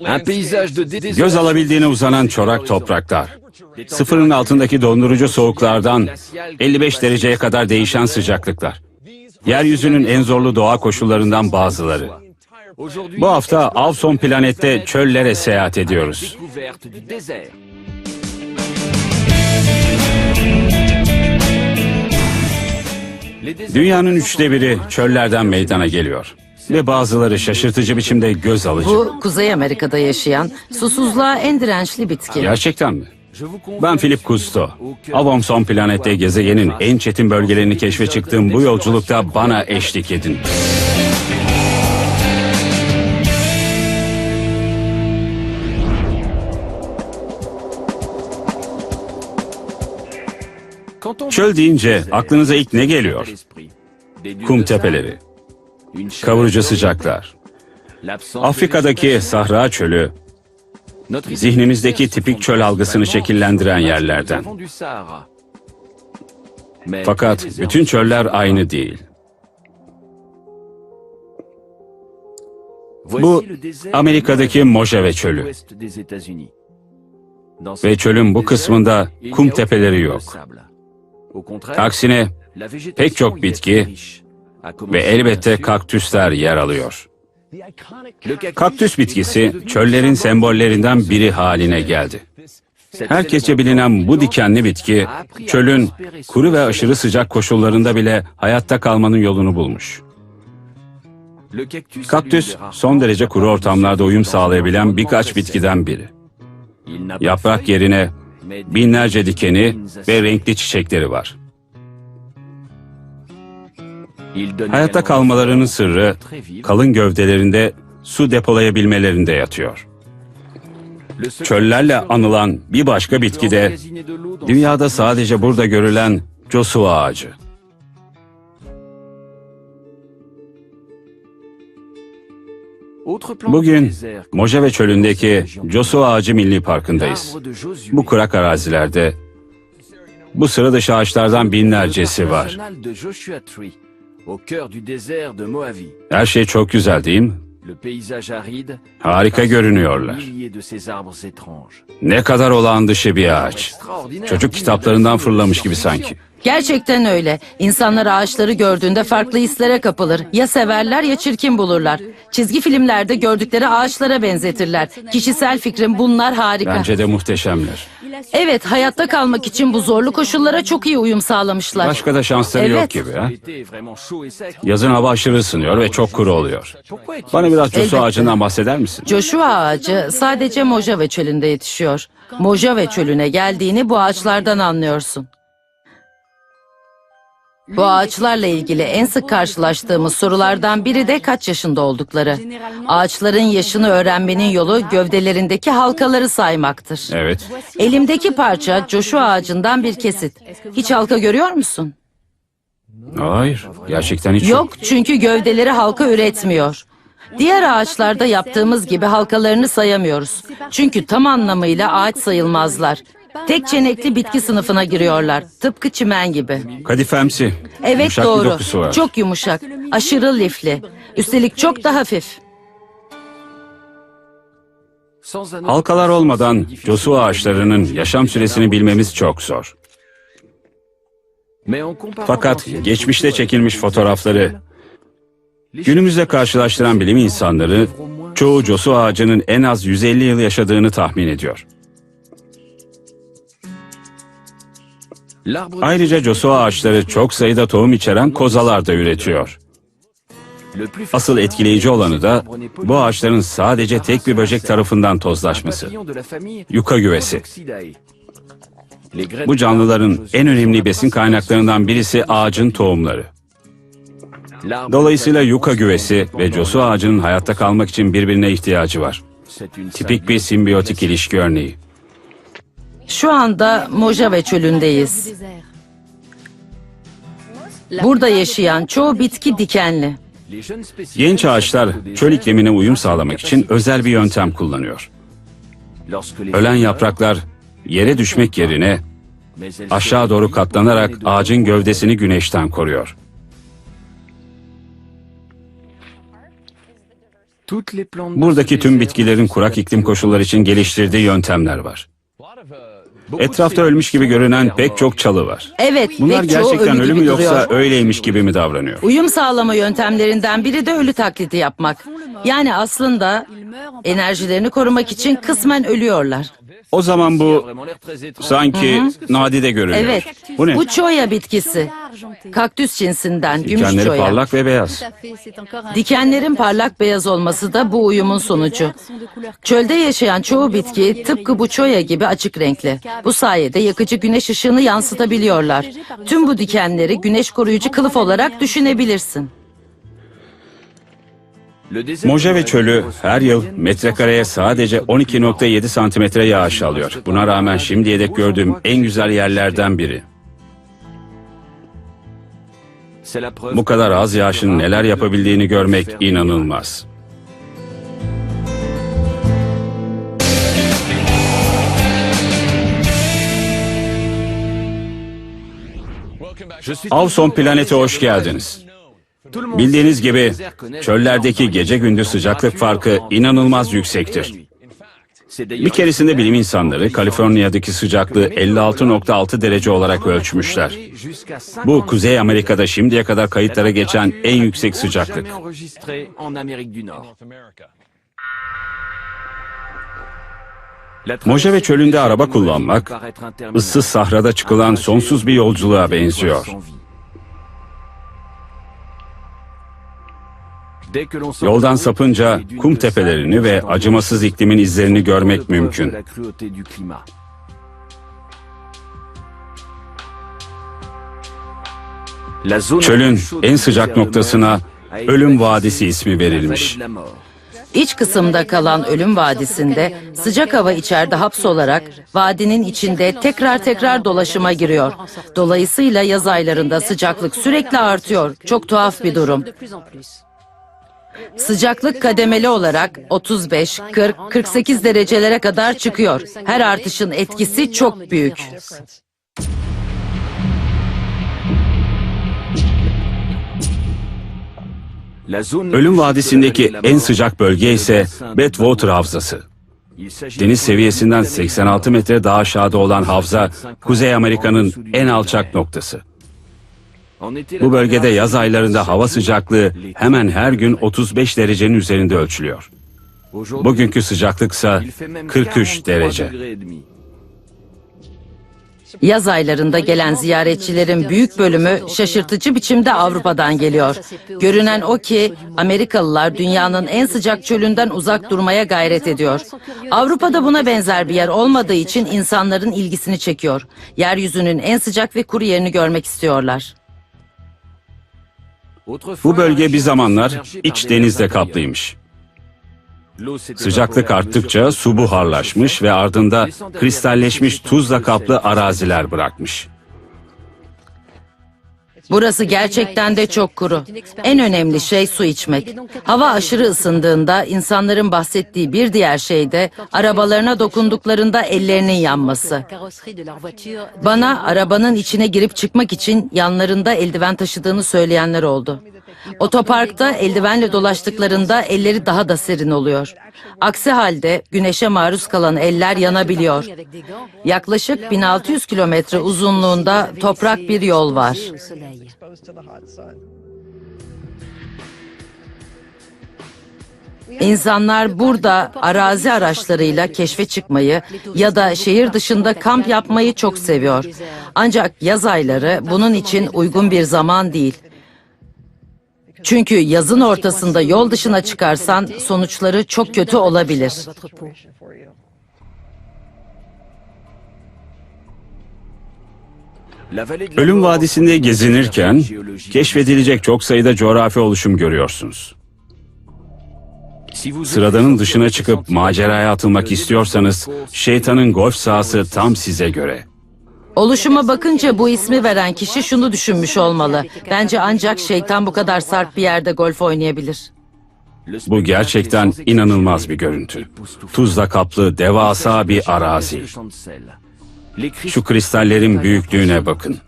Un paysage de. Göz alabildiğine uzanan çorak topraklar. Sıfırın altındaki dondurucu soğuklardan 55 dereceye kadar değişen sıcaklıklar. Yeryüzünün en zorlu doğa koşullarından bazıları. Bu hafta Avson planette çöllere seyahat ediyoruz. Dünyanın üçte biri çöllerden meydana geliyor. Ve bazıları şaşırtıcı biçimde göz alıcı. Bu Kuzey Amerika'da yaşayan susuzluğa en dirençli bitki. Gerçekten mi? Ben Philip Cousteau. Avamson planette gezegenin en çetin bölgelerini keşfe çıktığım bu yolculukta bana eşlik edin. Çöl deyince aklınıza ilk ne geliyor? Kum tepeleri, kavurucu sıcaklar. Afrika'daki Sahra Çölü, zihnimizdeki tipik çöl algısını şekillendiren yerlerden. Fakat bütün çöller aynı değil. Bu Amerika'daki Mojave Çölü. Ve çölün bu kısmında kum tepeleri yok. Aksine pek çok bitki ve elbette kaktüsler yer alıyor. Kaktüs bitkisi çöllerin sembollerinden biri haline geldi. Herkesçe bilinen bu dikenli bitki çölün kuru ve aşırı sıcak koşullarında bile hayatta kalmanın yolunu bulmuş. Kaktüs son derece kuru ortamlarda uyum sağlayabilen birkaç bitkiden biri. Yaprak yerine binlerce dikeni ve renkli çiçekleri var. Hayatta kalmalarının sırrı kalın gövdelerinde su depolayabilmelerinde yatıyor. Çöllerle anılan bir başka bitki de dünyada sadece burada görülen cosu ağacı. Bugün Mojave çölündeki Cosu Ağacı Milli Parkı'ndayız. Bu kurak arazilerde bu sıra dışı ağaçlardan binlercesi var. Her şey çok güzel değil mi? Harika görünüyorlar. Ne kadar olağan dışı bir ağaç. Çocuk kitaplarından fırlamış gibi sanki. Gerçekten öyle. İnsanlar ağaçları gördüğünde farklı hislere kapılır. Ya severler ya çirkin bulurlar. Çizgi filmlerde gördükleri ağaçlara benzetirler. Kişisel fikrim bunlar harika. Bence de muhteşemler. Evet, hayatta kalmak için bu zorlu koşullara çok iyi uyum sağlamışlar. Başka da şansları yok Evet. gibi ha. Yazın hava aşırı ısınıyor ve çok kuru oluyor. Bana biraz Elbette. ağacından bahseder misin? Joshua ağacı sadece Mojave çölünde yetişiyor. Mojave çölüne geldiğini bu ağaçlardan anlıyorsun. Bu ağaçlarla ilgili en sık karşılaştığımız sorulardan biri de kaç yaşında oldukları. Ağaçların yaşını öğrenmenin yolu gövdelerindeki halkaları saymaktır. Evet. Elimdeki parça Joshua ağacından bir kesit. Hiç halka görüyor musun? Hayır. Gerçekten hiç Yok çünkü gövdeleri halka üretmiyor. Diğer ağaçlarda yaptığımız gibi halkalarını sayamıyoruz. Çünkü tam anlamıyla ağaç sayılmazlar. Tek çenekli bitki sınıfına giriyorlar. Tıpkı çimen gibi. Kadifemsi. Evet Yumuşak bir doğru. var. Çok yumuşak. Aşırı lifli. Üstelik çok da hafif. Halkalar olmadan cosu ağaçlarının yaşam süresini bilmemiz çok zor. Fakat geçmişte çekilmiş fotoğrafları günümüzle karşılaştıran bilim insanları çoğu cosu ağacının en az 150 yıl yaşadığını tahmin ediyor. Ayrıca cosu ağaçları çok sayıda tohum içeren kozalar da üretiyor. Asıl etkileyici olanı da bu ağaçların sadece tek bir böcek tarafından tozlaşması. Yuka güvesi. Bu canlıların en önemli besin kaynaklarından birisi ağacın tohumları. Dolayısıyla yuka güvesi ve cosu ağacının hayatta kalmak için birbirine ihtiyacı var. Tipik bir simbiyotik ilişki örneği. Şu anda Mojave çölündeyiz. Burada yaşayan çoğu bitki dikenli. Genç ağaçlar çöl iklimine uyum sağlamak için özel bir yöntem kullanıyor. Ölen yapraklar yere düşmek yerine aşağı doğru katlanarak ağacın gövdesini güneşten koruyor. Buradaki tüm bitkilerin kurak iklim koşulları için geliştirdiği yöntemler var. Etrafta ölmüş gibi görünen pek çok çalı var. Evet, Bunlar çoğu gerçekten ölü ölü gibi mü yoksa duruyor. öyleymiş gibi mi davranıyor? Uyum sağlama yöntemlerinden biri de ölü taklidi yapmak. Yani aslında enerjilerini korumak için kısmen ölüyorlar. O zaman bu sanki nadide görünüyor. Evet, Bu ne? bu çoya bitkisi. Kaktüs cinsinden, gümüş Dikenleri çoya. parlak ve beyaz. Dikenlerin parlak beyaz olması da bu uyumun sonucu. Çölde yaşayan çoğu bitki tıpkı bu çoya gibi açık renkli. Bu sayede yakıcı güneş ışığını yansıtabiliyorlar. Tüm bu dikenleri güneş koruyucu kılıf olarak düşünebilirsin. Mojave çölü her yıl metrekareye sadece 12.7 santimetre yağış alıyor. Buna rağmen şimdiye dek gördüğüm en güzel yerlerden biri. Bu kadar az yağışın neler yapabildiğini görmek inanılmaz. Avson planete hoş geldiniz. Bildiğiniz gibi çöllerdeki gece gündüz sıcaklık farkı inanılmaz yüksektir. Bir keresinde bilim insanları Kaliforniya'daki sıcaklığı 56.6 derece olarak ölçmüşler. Bu Kuzey Amerika'da şimdiye kadar kayıtlara geçen en yüksek sıcaklık. Mojave çölünde araba kullanmak, ıssız sahrada çıkılan sonsuz bir yolculuğa benziyor. Yoldan sapınca kum tepelerini ve acımasız iklimin izlerini görmek mümkün. Çölün en sıcak noktasına Ölüm Vadisi ismi verilmiş. İç kısımda kalan Ölüm Vadisi'nde sıcak hava içeride hapsolarak vadinin içinde tekrar tekrar dolaşıma giriyor. Dolayısıyla yaz aylarında sıcaklık sürekli artıyor. Çok tuhaf bir durum. Sıcaklık kademeli olarak 35, 40, 48 derecelere kadar çıkıyor. Her artışın etkisi çok büyük. Ölüm Vadisi'ndeki en sıcak bölge ise Badwater Havzası. Deniz seviyesinden 86 metre daha aşağıda olan havza, Kuzey Amerika'nın en alçak noktası. Bu bölgede yaz aylarında hava sıcaklığı hemen her gün 35 derecenin üzerinde ölçülüyor. Bugünkü sıcaklıksa 43 derece. Yaz aylarında gelen ziyaretçilerin büyük bölümü şaşırtıcı biçimde Avrupa'dan geliyor. Görünen o ki Amerikalılar dünyanın en sıcak çölünden uzak durmaya gayret ediyor. Avrupa'da buna benzer bir yer olmadığı için insanların ilgisini çekiyor. Yeryüzünün en sıcak ve kuru yerini görmek istiyorlar. Bu bölge bir zamanlar iç denizle kaplıymış. Sıcaklık arttıkça su buharlaşmış ve ardında kristalleşmiş tuzla kaplı araziler bırakmış. Burası gerçekten de çok kuru. En önemli şey su içmek. Hava aşırı ısındığında insanların bahsettiği bir diğer şey de arabalarına dokunduklarında ellerinin yanması. Bana arabanın içine girip çıkmak için yanlarında eldiven taşıdığını söyleyenler oldu. Otoparkta eldivenle dolaştıklarında elleri daha da serin oluyor. Aksi halde güneşe maruz kalan eller yanabiliyor. Yaklaşık 1600 kilometre uzunluğunda toprak bir yol var. İnsanlar burada arazi araçlarıyla keşfe çıkmayı ya da şehir dışında kamp yapmayı çok seviyor. Ancak yaz ayları bunun için uygun bir zaman değil. Çünkü yazın ortasında yol dışına çıkarsan sonuçları çok kötü olabilir. Ölüm Vadisi'nde gezinirken keşfedilecek çok sayıda coğrafi oluşum görüyorsunuz. Sıradanın dışına çıkıp maceraya atılmak istiyorsanız şeytanın golf sahası tam size göre. Oluşuma bakınca bu ismi veren kişi şunu düşünmüş olmalı. Bence ancak şeytan bu kadar sarp bir yerde golf oynayabilir. Bu gerçekten inanılmaz bir görüntü. Tuzla kaplı devasa bir arazi. Şu kristallerin büyüklüğüne bakın.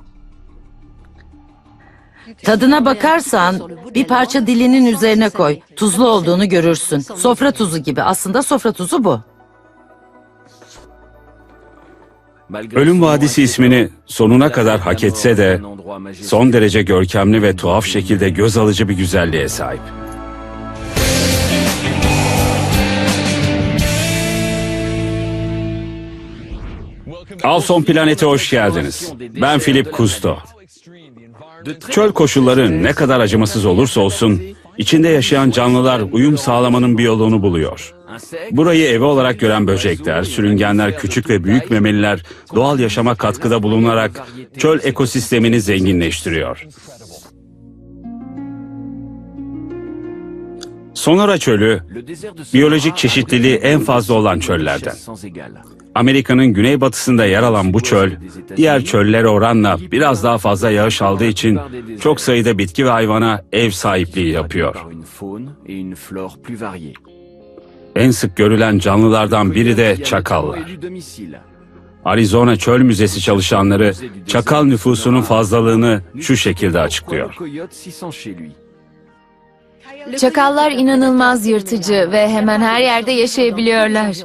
Tadına bakarsan bir parça dilinin üzerine koy. Tuzlu olduğunu görürsün. Sofra tuzu gibi. Aslında sofra tuzu bu. Ölüm Vadisi ismini sonuna kadar hak etse de son derece görkemli ve tuhaf şekilde göz alıcı bir güzelliğe sahip. Avson Planet'e hoş geldiniz. Ben Philip Cousteau. Çöl koşulları ne kadar acımasız olursa olsun, içinde yaşayan canlılar uyum sağlamanın bir yolunu buluyor. Burayı evi olarak gören böcekler, sürüngenler, küçük ve büyük memeliler doğal yaşama katkıda bulunarak çöl ekosistemini zenginleştiriyor. Sonora Çölü, biyolojik çeşitliliği en fazla olan çöllerden. Amerika'nın güneybatısında yer alan bu çöl, diğer çöllere oranla biraz daha fazla yağış aldığı için çok sayıda bitki ve hayvana ev sahipliği yapıyor. En sık görülen canlılardan biri de çakallar. Arizona Çöl Müzesi çalışanları çakal nüfusunun fazlalığını şu şekilde açıklıyor. Çakallar inanılmaz yırtıcı ve hemen her yerde yaşayabiliyorlar.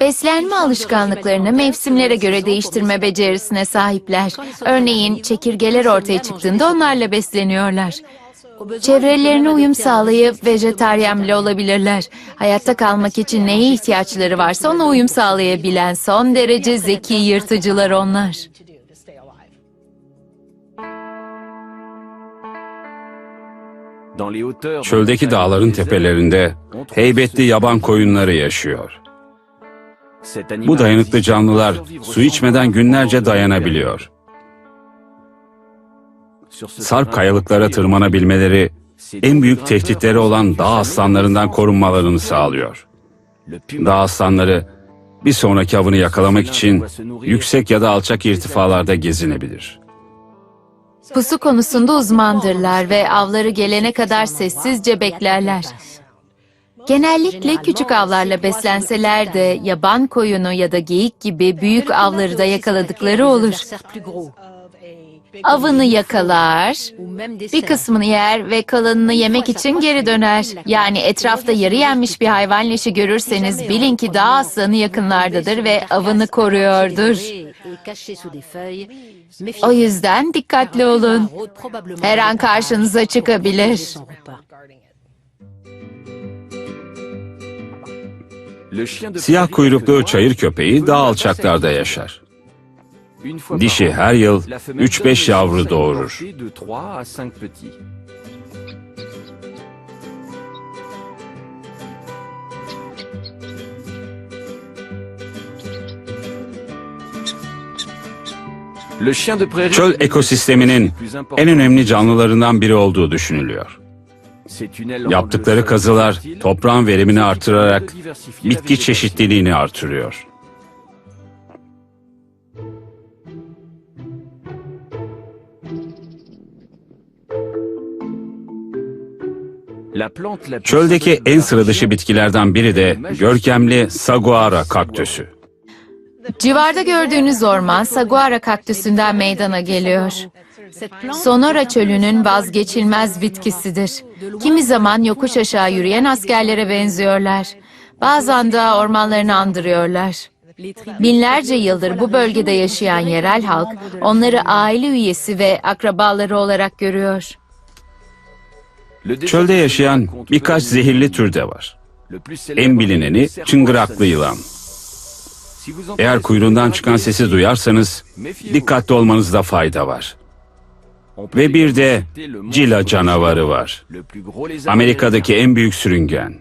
Beslenme alışkanlıklarını mevsimlere göre değiştirme becerisine sahipler. Örneğin çekirgeler ortaya çıktığında onlarla besleniyorlar. Çevrelerine uyum sağlayıp vejetaryen bile olabilirler. Hayatta kalmak için neye ihtiyaçları varsa ona uyum sağlayabilen son derece zeki yırtıcılar onlar. Çöldeki dağların tepelerinde heybetli yaban koyunları yaşıyor. Bu dayanıklı canlılar su içmeden günlerce dayanabiliyor. Sarp kayalıklara tırmanabilmeleri en büyük tehditleri olan dağ aslanlarından korunmalarını sağlıyor. Dağ aslanları bir sonraki avını yakalamak için yüksek ya da alçak irtifalarda gezinebilir. Pusu konusunda uzmandırlar ve avları gelene kadar sessizce beklerler. Genellikle küçük avlarla beslenseler de yaban koyunu ya da geyik gibi büyük avları da yakaladıkları olur. Avını yakalar, bir kısmını yer ve kalanını yemek için geri döner. Yani etrafta yarı yenmiş bir hayvan leşi görürseniz bilin ki dağ aslanı yakınlardadır ve avını koruyordur. O yüzden dikkatli olun. Her an karşınıza çıkabilir. Siyah kuyruklu çayır köpeği daha alçaklarda yaşar. Dişi her yıl 3-5 yavru doğurur. Çöl ekosisteminin en önemli canlılarından biri olduğu düşünülüyor. Yaptıkları kazılar toprağın verimini artırarak bitki çeşitliliğini artırıyor. Çöldeki en sıra dışı bitkilerden biri de görkemli saguara kaktüsü. Civarda gördüğünüz orman saguara kaktüsünden meydana geliyor. Sonora çölünün vazgeçilmez bitkisidir. Kimi zaman yokuş aşağı yürüyen askerlere benziyorlar. Bazen de ormanlarını andırıyorlar. Binlerce yıldır bu bölgede yaşayan yerel halk onları aile üyesi ve akrabaları olarak görüyor. Çölde yaşayan birkaç zehirli tür de var. En bilineni çıngıraklı yılan. Eğer kuyruğundan çıkan sesi duyarsanız dikkatli olmanızda fayda var. Ve bir de cila canavarı var. Amerika'daki en büyük sürüngen.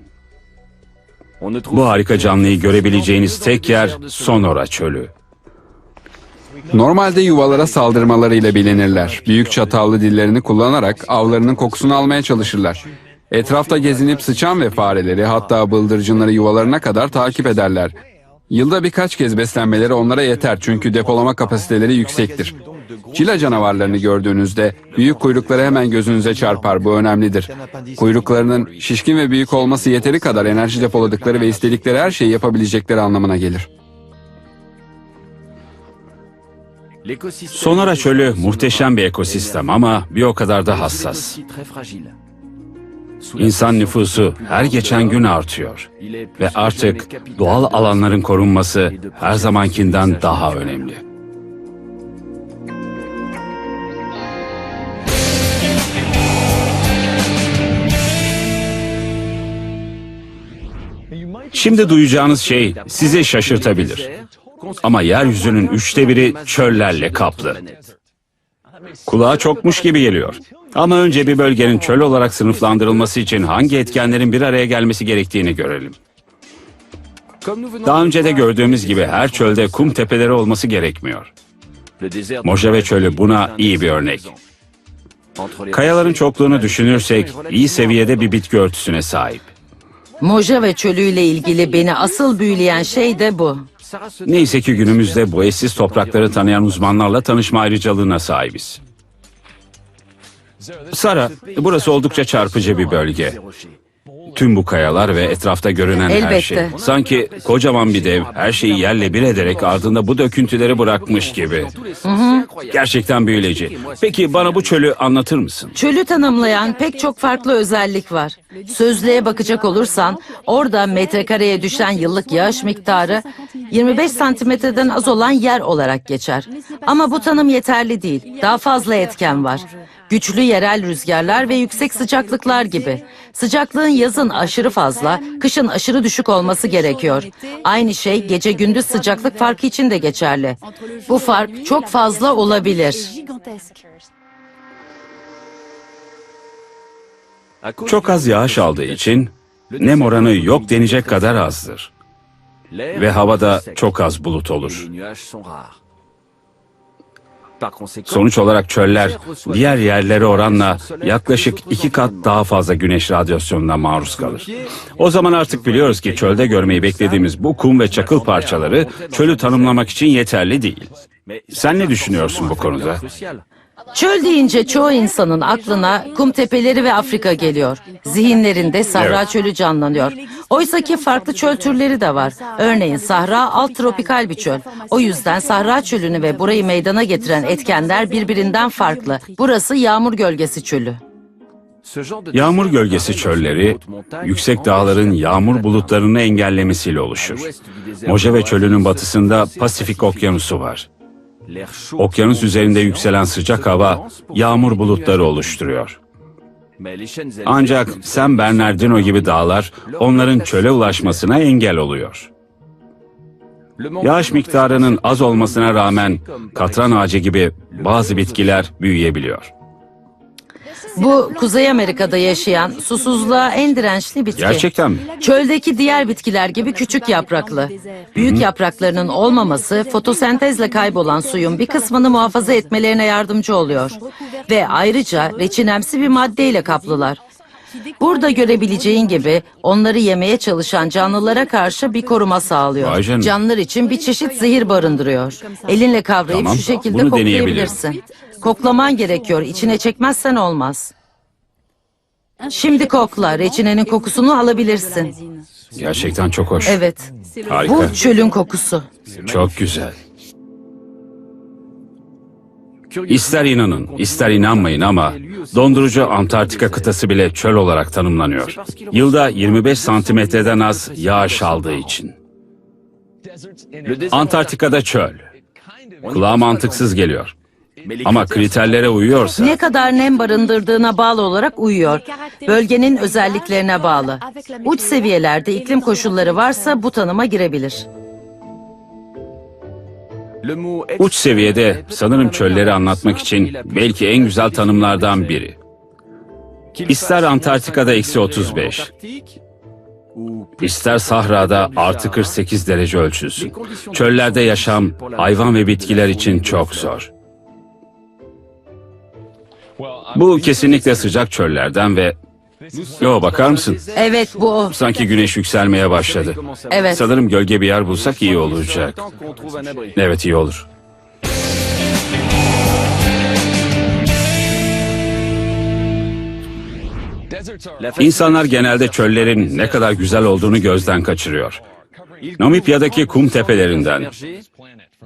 Bu harika canlıyı görebileceğiniz tek yer Sonora Çölü. Normalde yuvalara saldırmalarıyla bilinirler. Büyük çatallı dillerini kullanarak avlarının kokusunu almaya çalışırlar. Etrafta gezinip sıçan ve fareleri hatta bıldırcınları yuvalarına kadar takip ederler. Yılda birkaç kez beslenmeleri onlara yeter çünkü depolama kapasiteleri yüksektir. Cila canavarlarını gördüğünüzde büyük kuyrukları hemen gözünüze çarpar. Bu önemlidir. Kuyruklarının şişkin ve büyük olması yeteri kadar enerji depoladıkları ve istedikleri her şeyi yapabilecekleri anlamına gelir. Sonora çölü muhteşem bir ekosistem ama bir o kadar da hassas. İnsan nüfusu her geçen gün artıyor ve artık doğal alanların korunması her zamankinden daha önemli. Şimdi duyacağınız şey sizi şaşırtabilir. Ama yeryüzünün üçte biri çöllerle kaplı. Kulağa çokmuş gibi geliyor. Ama önce bir bölgenin çöl olarak sınıflandırılması için hangi etkenlerin bir araya gelmesi gerektiğini görelim. Daha önce de gördüğümüz gibi her çölde kum tepeleri olması gerekmiyor. Mojave çölü buna iyi bir örnek. Kayaların çokluğunu düşünürsek iyi seviyede bir bitki örtüsüne sahip. Mojave çölüyle ilgili beni asıl büyüleyen şey de bu. Neyse ki günümüzde bu eşsiz toprakları tanıyan uzmanlarla tanışma ayrıcalığına sahibiz. Sara, burası oldukça çarpıcı bir bölge. Tüm bu kayalar ve etrafta görünen her Elbette. şey. Sanki kocaman bir dev her şeyi yerle bir ederek ardında bu döküntüleri bırakmış gibi. Gerçekten büyüleyici. Peki bana bu çölü anlatır mısın? Çölü tanımlayan pek çok farklı özellik var. Sözlüğe bakacak olursan orada metrekareye düşen yıllık yağış miktarı 25 santimetreden az olan yer olarak geçer. Ama bu tanım yeterli değil. Daha fazla etken var. Güçlü yerel rüzgarlar ve yüksek sıcaklıklar gibi. Sıcaklığın yazın aşırı fazla, kışın aşırı düşük olması gerekiyor. Aynı şey gece gündüz sıcaklık farkı için de geçerli. Bu fark çok fazla olabilir. Çok az yağış aldığı için nem oranı yok denecek kadar azdır. Ve havada çok az bulut olur. Sonuç olarak çöller diğer yerlere oranla yaklaşık iki kat daha fazla güneş radyasyonuna maruz kalır. O zaman artık biliyoruz ki çölde görmeyi beklediğimiz bu kum ve çakıl parçaları çölü tanımlamak için yeterli değil. Sen ne düşünüyorsun bu konuda? Çöl deyince çoğu insanın aklına kum tepeleri ve Afrika geliyor. Zihinlerinde Sahra Evet. çölü canlanıyor. Oysa ki farklı çöl türleri de var. Örneğin Sahra alt tropikal bir çöl. O yüzden Sahra çölünü ve burayı meydana getiren etkenler birbirinden farklı. Burası yağmur gölgesi çölü. Yağmur gölgesi çölleri, yüksek dağların yağmur bulutlarını engellemesiyle oluşur. Mojave çölünün batısında Pasifik okyanusu var. Okyanus üzerinde yükselen sıcak hava yağmur bulutları oluşturuyor. Ancak San Bernardino gibi dağlar onların çöle ulaşmasına engel oluyor. Yağış miktarının az olmasına rağmen katran ağacı gibi bazı bitkiler büyüyebiliyor. Bu Kuzey Amerika'da yaşayan susuzluğa en dirençli bitki. Gerçekten mi? Çöldeki diğer bitkiler gibi küçük yapraklı. Büyük yapraklarının olmaması fotosentezle kaybolan suyun bir kısmını muhafaza etmelerine yardımcı oluyor. Ve ayrıca reçinemsi bir maddeyle kaplılar. Burada görebileceğin gibi onları yemeye çalışan canlılara karşı bir koruma sağlıyor. Canına. Canlılar için bir çeşit zehir barındırıyor. Elinle kavrayıp Tamam, şu şekilde bunu koklayabilirsin. Koklaman gerekiyor. İçine çekmezsen olmaz. Şimdi kokla. Reçinenin kokusunu alabilirsin. Gerçekten çok hoş. Evet. Harika. Bu çölün kokusu. Çok güzel. İster inanın, ister inanmayın ama dondurucu Antarktika kıtası bile çöl olarak tanımlanıyor. Yılda 25 santimetreden az yağış aldığı için. Antarktika'da çöl. Kulağa mantıksız geliyor. Ama kriterlere uyuyorsa Ne kadar nem barındırdığına bağlı olarak uyuyor. Bölgenin özelliklerine bağlı. Uç seviyelerde iklim koşulları varsa bu tanıma girebilir. uç seviyede sanırım çölleri anlatmak için belki en güzel tanımlardan biri. İster Antarktika'da eksi 35, ister Sahra'da artı 48 derece ölçülsün. Çöllerde yaşam hayvan ve bitkiler için çok zor. Bu kesinlikle sıcak çöllerden ve... Yo bakar mısın? Evet bu o. Sanki güneş yükselmeye başladı. Evet. Sanırım gölge bir yer bulsak iyi olacak. Evet iyi olur. İnsanlar genelde çöllerin ne kadar güzel olduğunu gözden kaçırıyor. Namibya'daki kum tepelerinden,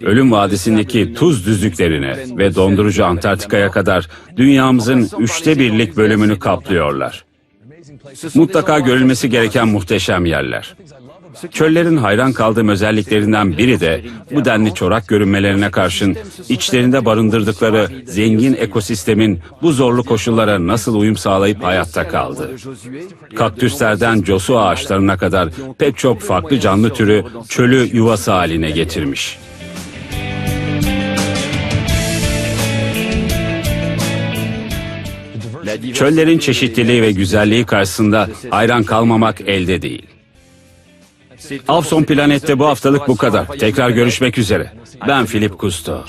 Ölüm Vadisi'ndeki tuz düzlüklerine ve dondurucu Antarktika'ya kadar dünyamızın üçte birlik bölümünü kaplıyorlar. Mutlaka görülmesi gereken muhteşem yerler. Çöllerin hayran kaldığım özelliklerinden biri de bu denli çorak görünmelerine karşın içlerinde barındırdıkları zengin ekosistemin bu zorlu koşullara nasıl uyum sağlayıp hayatta kaldı. Kaktüslerden cosu ağaçlarına kadar pek çok farklı canlı türü çölü yuvası haline getirmiş. Çöllerin çeşitliliği ve güzelliği karşısında hayran kalmamak elde değil. Avson Planet'te bu haftalık bu kadar. Tekrar görüşmek üzere. Ben Filip Kusto.